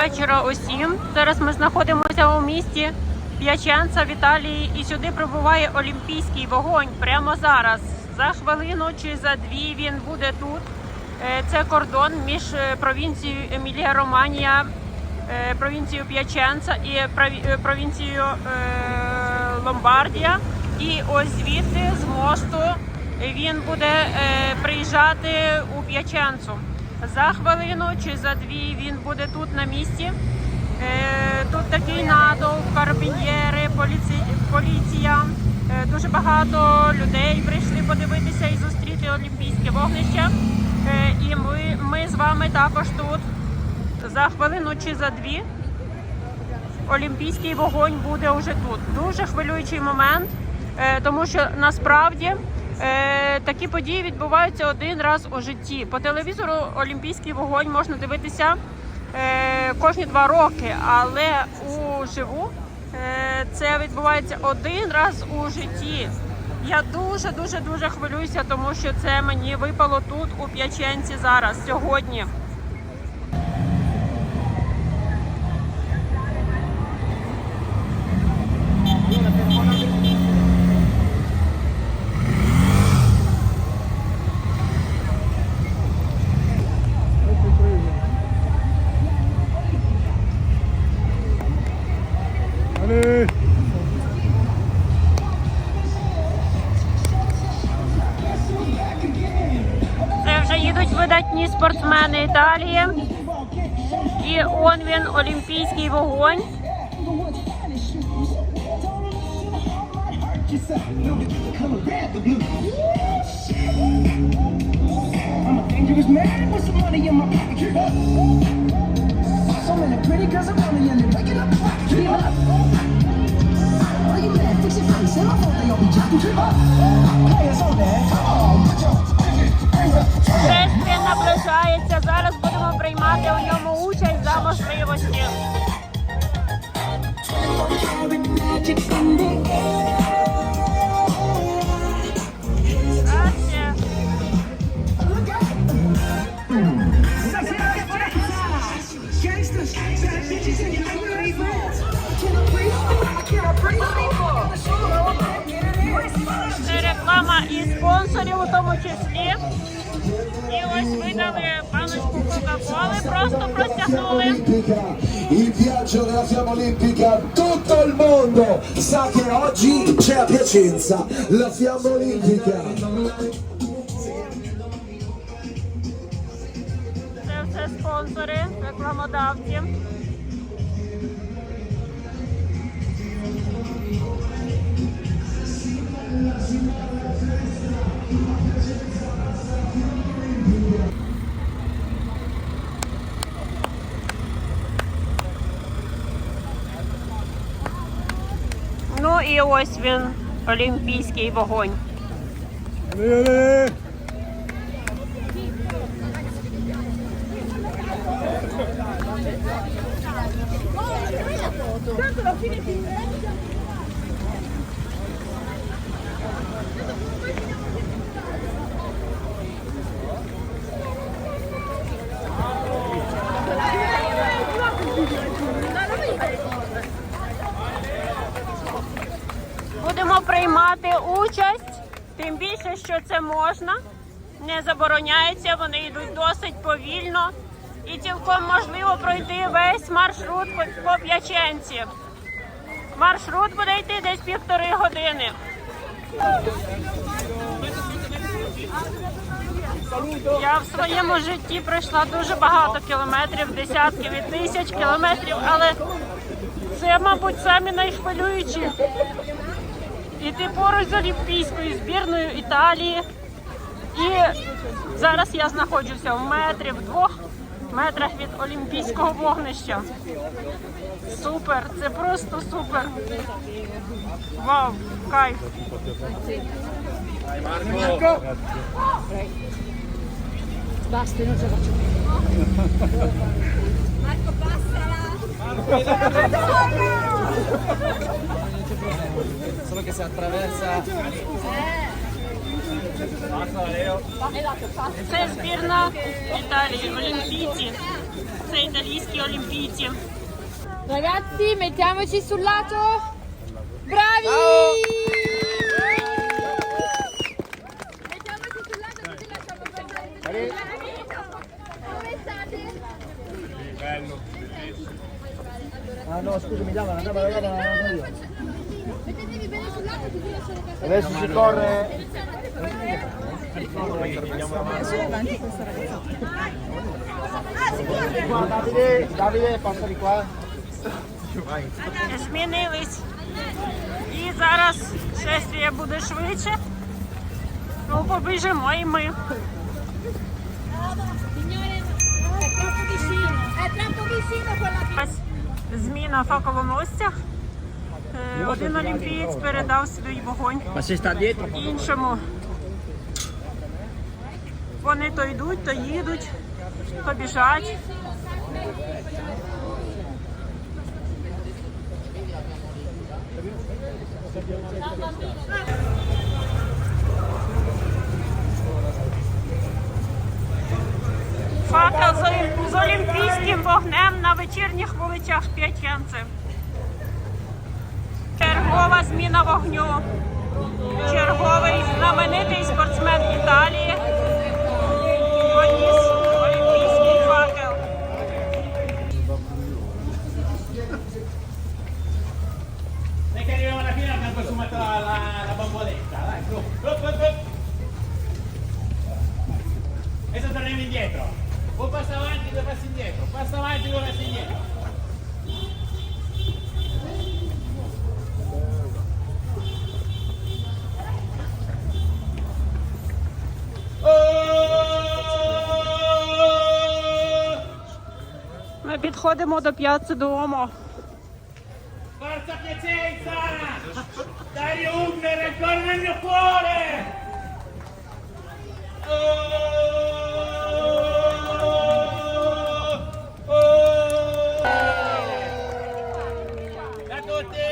вечора усім. Зараз ми знаходимося у місті П'яченца в Італії і сюди прибуває Олімпійський вогонь прямо зараз. За хвилину чи за дві він буде тут. Е, Це кордон між е, провінцією Емілія Романія, е, провінцією П'яченца і провінцією Ломбардія. І ось звідти з мосту він буде приїжджати у П'яченцу. За хвилину чи за дві він буде тут на місці. Е, Тут такий натовп, карабінєри, поліці... поліція. Е, Дуже багато людей прийшли подивитися і зустріти Олімпійське вогнище. Е, І ми, ми з вами також тут. За хвилину чи за дві Олімпійський вогонь буде вже тут. Дуже хвилюючий момент, тому що насправді е, такі події відбуваються один раз у житті. По телевізору Олімпійський вогонь можна дивитися е, кожні два роки, але уживу е, це відбувається один раз у житті. Я дуже дуже дуже хвилююся, тому що це мені випало тут у П'яченці зараз сьогодні. спортсмени Італії. І он він олімпійський вогонь. Fix your face and I thought they'll be jacking trip up. Players on there, come on, put your він наближається. Зараз будемо приймати у ньому участь за можливості. olimpica, il viaggio della fiamma olimpica, tutto il mondo sa che oggi c'è a Piacenza la fiamma olimpica. Це все спонсори, рекламодавці. Ну Ось він, олімпійський вогонь. Приймати участь, тим більше, що це можна, не забороняється, вони йдуть досить повільно і цілком можливо пройти весь маршрут по П'яченці. Маршрут буде йти десь півтори години. Я в своєму житті пройшла дуже багато кілометрів, десятків і тисяч кілометрів, але це, мабуть, самі найхвилюючі. Іти поруч з Олімпійською збірною Італії. І зараз я знаходжуся в метрі, в двох метрах від олімпійського вогнища. Супер, це просто супер. Вау, кайф. solo che si attraversa. Passa Leo Sei sbirna Italia, Olimpici Sei italischi Olimpici. Ragazzi mettiamoci sul lato. Bravi! Mettiamoci sul lato così lasciamo perdere Come state? Bello Ah no scusami Dava, Dava, Dava, Dava, Dava, Adesso si corre. Qua, Davide, Davide, passa di qua. Змінились. І зараз шествие буде швидше. Ну, побіжимо і ми. Signore, è troppo vicino. È troppo vicino quella Ось зміна факелоносця. Е, Один олімпієць передав свій вогонь іншому. Вони то йдуть, то їдуть, то біжать. Факел з олімпійським вогнем на вечірніх вулицях П'ятянци. Чергова зміна вогню. Черговий знаменитий спортсмен Італії. Поніс олімпійський факел. Adesso torniamo indietro. Un passo avanti, due passi indietro. Passo avanti, due passi indietro. підходимо до п'яци Дуомо. Forza Piacenza! Dario Ugner ancora nel mio cuore! Oh! Oh! Ciao a tutti!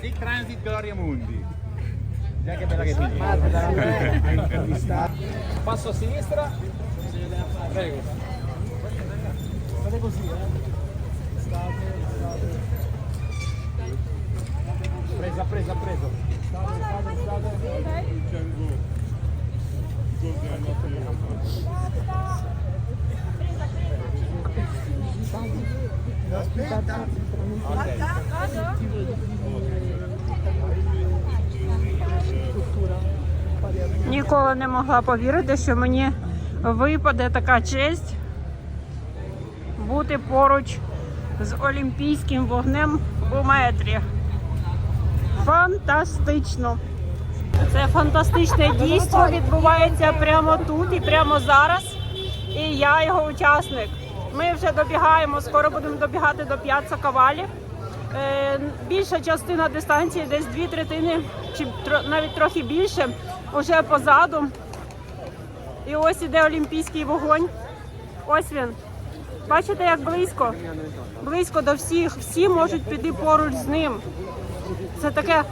Sì, Transit Gloria Mundi. Già che bella che Passo a sinistra. Prego. State così, eh. State, state. Presa, presa, preso. State, state, state. Aspetta. Aspetta. Ніколи не могла повірити, що мені випаде така честь бути поруч з олімпійським вогнем у метрі. Фантастично! Це фантастичне дійство відбувається прямо тут і прямо зараз. І я його учасник. Ми вже добігаємо, скоро будемо добігати до П'яцца Кавалі. Е, більша частина дистанції, десь дві третини, чи навіть трохи більше, уже позаду. І ось іде олімпійський вогонь. Ось він. Бачите, як близько? Близько до всіх. Всі можуть піти поруч з ним. Це таке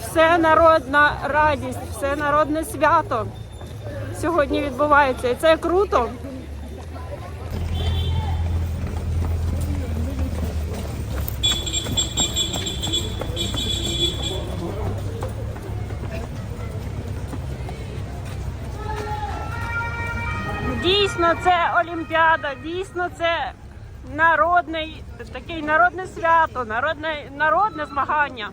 всенародна радість, всенародне свято сьогодні відбувається. І це круто. Дійсно, це Олімпіада, дійсно, це народний, такий народне свято, народне, народне змагання.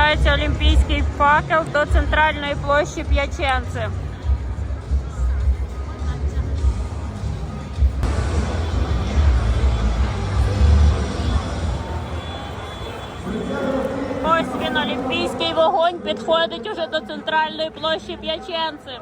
Наближається олімпійський факел до центральної площі П'яченци. Ось він олімпійський вогонь підходить уже до центральної площі П'яченци.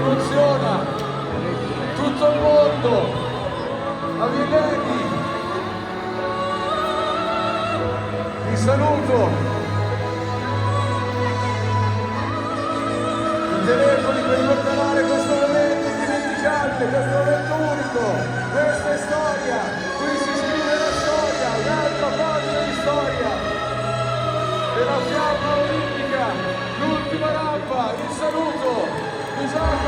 Emoziona tutto il mondo, a Villeghi. Vi saluto. I telefoni per riportare questo momento indimenticabile, questo momento unico, questa è storia, qui si scrive la storia, un'altra pagina di storia. Della fiamma olimpica, l'ultima rampa, il saluto sto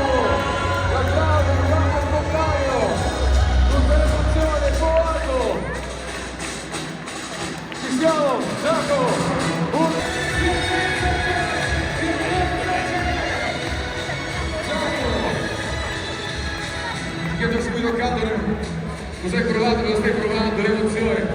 sbloccando lo stai provando, lo stai provando, l'emozione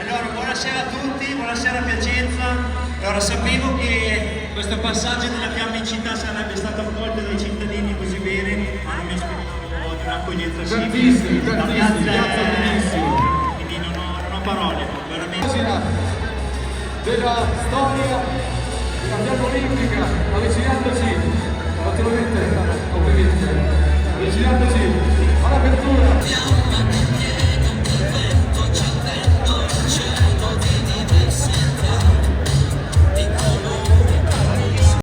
Allora, buonasera a tutti, buonasera a Piacenza. Allora sapevo che questo passaggio della fiamma in città sarebbe stato accolto dai cittadini così bene, ma non mi aspettavo di un'accoglienza simile. È- bellissima. Quindi non ho, non ho parole, veramente. della storia della fiamma olimpica, avvicinandoci, naturalmente, complimenti, avvicinandoci